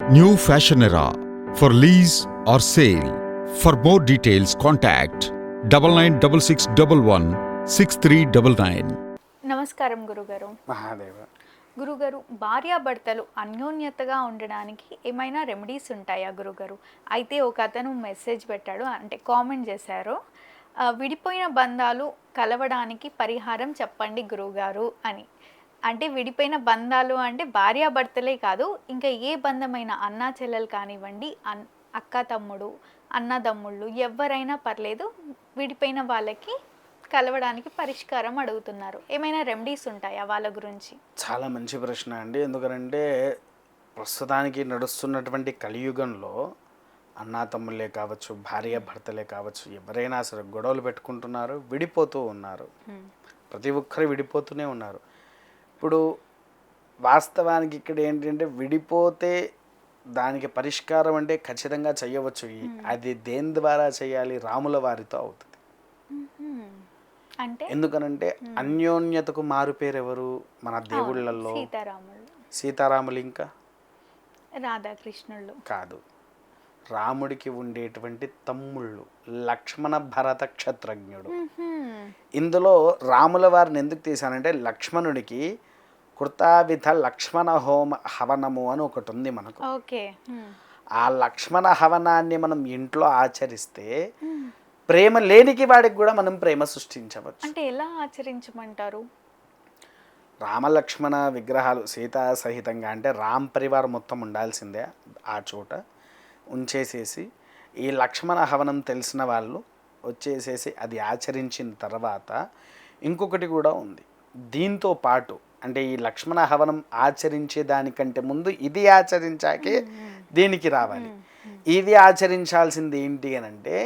New Fashion Era. For lease or sale. For more details, contact double nine double six double one six three double nine. నమస్కారం గురుగారు. మహాదేవ. గురుగారు భార్యాభర్తలు అన్యోన్యతగా ఉండడానికి ఏమైనా remedies ఉంటాయా గురుగారు? అయితే ఒక అతను మెసేజ్ పెట్టాడు అంటే కామెంట్ చేశారు. "ఆ, విడిపోయిన బంధాలు కలవడానికి పరిహారం చెప్పండి గురుగారు అని. అంటే విడిపోయిన బంధాలు అంటే భార్యాభర్తలే కాదు ఇంకా ఏ బంధమైన అన్నా చెల్లెలు కానివ్వండి అన్ అక్క తమ్ముడు అన్నదమ్ముళ్ళు ఎవరైనా పర్లేదు విడిపోయిన వాళ్ళకి కలవడానికి పరిష్కారం అడుగుతున్నారు. ఏమైనా రెమెడీస్ ఉంటాయా వాళ్ళ గురించి? చాలా మంచి ప్రశ్న అండి. ఎందుకంటే ప్రస్తుతానికి నడుస్తున్నటువంటి కలియుగంలో అన్నా తమ్ముళ్ళే కావచ్చు భార్య భర్తలే కావచ్చు ఎవరైనా సరే గొడవలు పెట్టుకుంటున్నారు విడిపోతూ ఉన్నారు. ప్రతి ఒక్కరు విడిపోతూనే ఉన్నారు. ఇప్పుడు వాస్తవానికి ఇక్కడ ఏంటంటే విడిపోతే దానికి పరిష్కారం అంటే ఖచ్చితంగా చేయవచ్చు అది దేని ద్వారా చేయాలి రాముల వారితో అవుతుంది. అంటే? ఎందుకనంటే అన్యోన్యతకు మారు పేరు ఎవరు మన దేవుళ్ళల్లో సీతారాములు. ఇంకా? రాధాకృష్ణుళ్ళు. కాదు. రాముడికి ఉండేటువంటి తమ్ముళ్ళు. లక్ష్మణ భరత క్షత్రజ్ఞుడు. ఇందులో రాముల వారిని ఎందుకు తీశానంటే లక్ష్మణుడికి కృతావిధ లక్ష్మణ హోమ హవనము అని ఒకటి ఉంది మనకు. ఓకే. ఆ లక్ష్మణ హవనాన్ని మనం ఇంట్లో ఆచరిస్తే ప్రేమ లేనికి వాడికి కూడా మనం ప్రేమ సృష్టించవచ్చు. అంటే ఎలా ఆచరించమంటారు? రామలక్ష్మణ విగ్రహాలు సీతా సహితంగా అంటే రామ్ పరివార్ మొత్తం ఉండాల్సిందే ఆ చోట. ఉంచేసేసి ఈ లక్ష్మణ హవనం తెలిసిన వాళ్ళు వచ్చేసేసి అది ఆచరించిన తర్వాత ఇంకొకటి కూడా ఉంది. దీంతో పాటు అంటే ఈ లక్ష్మణ హవనం ఆచరించే దానికంటే ముందు ఇది ఆచరించాకే దీనికి రావాలి. ఇది ఆచరించాల్సింది ఏంటి అని అంటే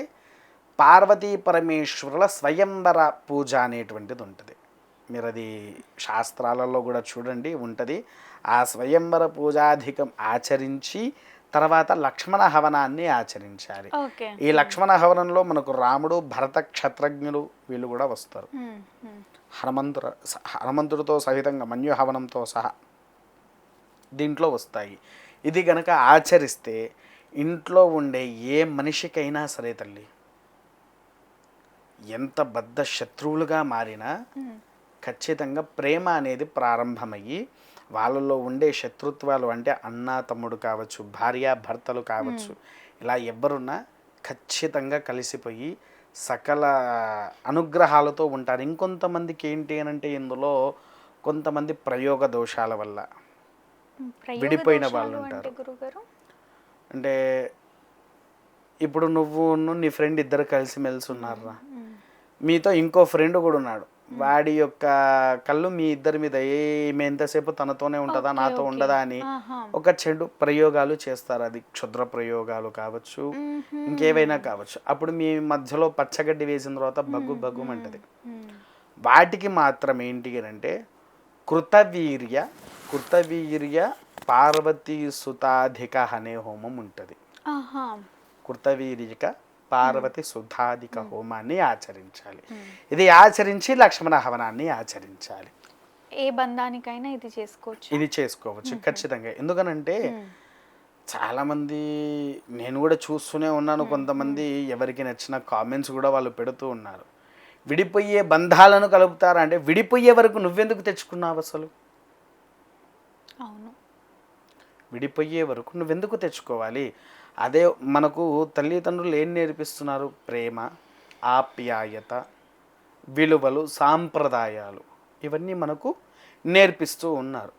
పార్వతీ పరమేశ్వరుల స్వయంవర పూజ అనేటువంటిది ఉంటుంది. మీరు అది శాస్త్రాలలో కూడా చూడండి ఉంటుంది. ఆ స్వయంవర పూజాధికం ఆచరించి తర్వాత లక్ష్మణ హవనాన్ని ఆచరించాలి ఈ లక్ష్మణ హవనంలో మనకు రాముడు భరత క్షత్రజ్ఞులు వీళ్ళు కూడా వస్తారు. హనుమంతుర హనుమంతుడితో సహితంగా మన్యు హవనంతో సహా దీంట్లో వస్తాయి ఇది గనక ఆచరిస్తే ఇంట్లో ఉండే ఏ మనిషికైనా సరే తల్లి ఎంత బద్ద శత్రువులుగా మారినా. ఖచ్చితంగా ప్రేమ అనేది ప్రారంభమయ్యి వాళ్ళలో ఉండే శత్రుత్వాలు అంటే అన్న తమ్ముడు కావచ్చు భార్య భర్తలు కావచ్చు ఇలా ఎవరున్నా ఖచ్చితంగా కలిసిపోయి సకల అనుగ్రహాలతో ఉంటారు. ఇంకొంతమందికి ఏంటి అని అంటే ఇందులో కొంతమంది ప్రయోగ దోషాల వల్ల విడిపోయిన వాళ్ళు ఉంటారు. అంటే ఇప్పుడు నువ్వు నీ ఫ్రెండ్ ఇద్దరు కలిసి మెలిసి ఉన్నారా. మీతో ఇంకో ఫ్రెండ్ కూడా ఉన్నాడు. వాడి యొక్క కళ్ళు మీ ఇద్దరి మీద ఏమి ఎంతసేపు తనతోనే ఉంటుందా నాతో. ఉండదా అని. ఒక చెడు ప్రయోగాలు చేస్తారు అది క్షుద్ర ప్రయోగాలు కావచ్చు. ఇంకేవైనా కావచ్చు అప్పుడు మీ మధ్యలో పచ్చగడ్డి వేసిన తర్వాత బగ్గు బగ్గుమంటది. వాటికి మాత్రం ఏంటి అని అంటే కృతవీర్య కృతవీర్య పార్వతీ సుతాధిక అనే హోమం ఉంటుంది కృతవీర్యక పార్వతి సుధాధిక హోమాన్ని ఆచరించాలి. ఇది ఆచరించి లక్ష్మణ హవనాన్ని ఆచరించాలి. ఏ బంధానికైనా ఇది చేసుకోవచ్చు. ఇది చేసుకోవచ్చు ఖచ్చితంగా. ఎందుకనంటే చాలామంది నేను కూడా చూస్తూనే ఉన్నాను కొంతమంది ఎవరికి నచ్చిన కామెంట్స్ కూడా వాళ్ళు పెడుతూ ఉన్నారు. విడిపోయే బంధాలను కలుపుతారా? అంటే విడిపోయే వరకు నువ్వెందుకు తెచ్చుకున్నావు అసలు? అవును. విడిపోయే వరకు నువ్వెందుకు తెచ్చుకోవాలి? అదే మనకు తల్లిదండ్రులు ఏం నేర్పిస్తున్నారు? ప్రేమ ఆప్యాయత విలువలు సాంప్రదాయాలు ఇవన్నీ మనకు నేర్పిస్తూ ఉన్నారు.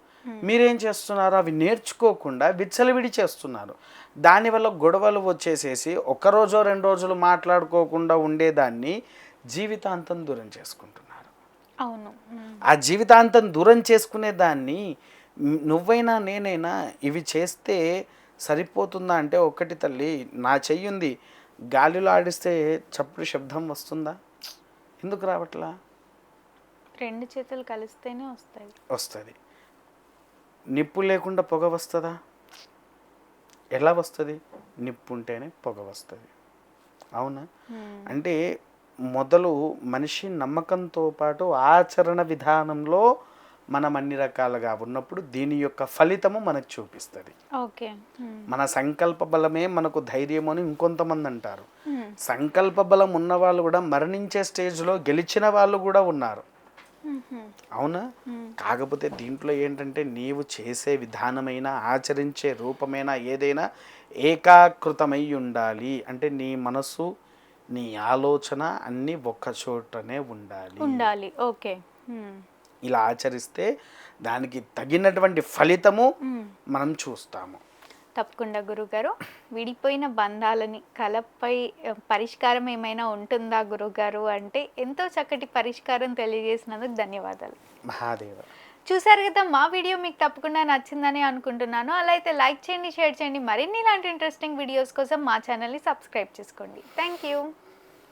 మీరేం చేస్తున్నారు? అవి నేర్చుకోకుండా విచ్చలవిడి చేస్తున్నారు. దానివల్ల గొడవలు వచ్చేసేసి ఒక రోజో రెండు రోజులు మాట్లాడుకోకుండా ఉండేదాన్ని జీవితాంతం దూరం చేసుకుంటున్నారు. అవును. ఆ జీవితాంతం దూరం చేసుకునే దాన్ని నువ్వైనా నేనైనా ఇవి చేస్తే సరిపోతుందా అంటే ఒక్కటి తల్లి నా చెయ్యుంది. గాలిలో ఆడిస్తే చప్పుడు శబ్దం వస్తుందా? ఎందుకు రావట్లా? రెండు చేతులు కలిస్తేనే వస్తాయి. వస్తుంది. నిప్పు లేకుండా పొగ వస్తుందా? ఎలా వస్తుంది? నిప్పు ఉంటేనే పొగ వస్తుంది. అవునా. అంటే మొదలు మనిషి నమ్మకంతో పాటు ఆచరణ విధానంలో మనం అన్ని రకాలుగా ఉన్నప్పుడు దీని యొక్క ఫలితము మనకు చూపిస్తుంది. ఓకే. మన సంకల్ప బలమే మనకు ధైర్యం అని ఇంకొంతమంది అంటారు. సంకల్ప బలం ఉన్న వాళ్ళు కూడా మరణించే స్టేజ్లో గెలిచిన వాళ్ళు కూడా ఉన్నారు. అవునా? కాకపోతే దీంట్లో ఏంటంటే నీవు చేసే విధానమైన ఆచరించే రూపమైన ఏదైనా ఏకాకృతమై ఉండాలి. అంటే నీ మనసు నీ ఆలోచన అన్నీ ఒక్క చోటనే ఉండాలి. ఉండాలి. ఓకే. ఇలా ఆచరిస్తే దానికి తగినటువంటి ఫలితము. మనం చూస్తాము. తప్పకుండా గురుగారు. విడిపోయిన బంధాలని కలపై పరిష్కారం ఏమైనా ఉంటుందా గురుగారు? అంటే ఎంతో చక్కటి పరిష్కారం తెలియజేసినందుకు ధన్యవాదాలు. మహాదేవ. చూసారు కదా మా వీడియో మీకు తప్పకుండా నచ్చిందని అనుకుంటున్నాను. అలా అయితే లైక్ చేయండి షేర్ చేయండి. మరిన్ని ఇలాంటి ఇంట్రెస్టింగ్ వీడియోస్ కోసం మా ఛానల్ని సబ్స్క్రైబ్ చేసుకోండి. Thank you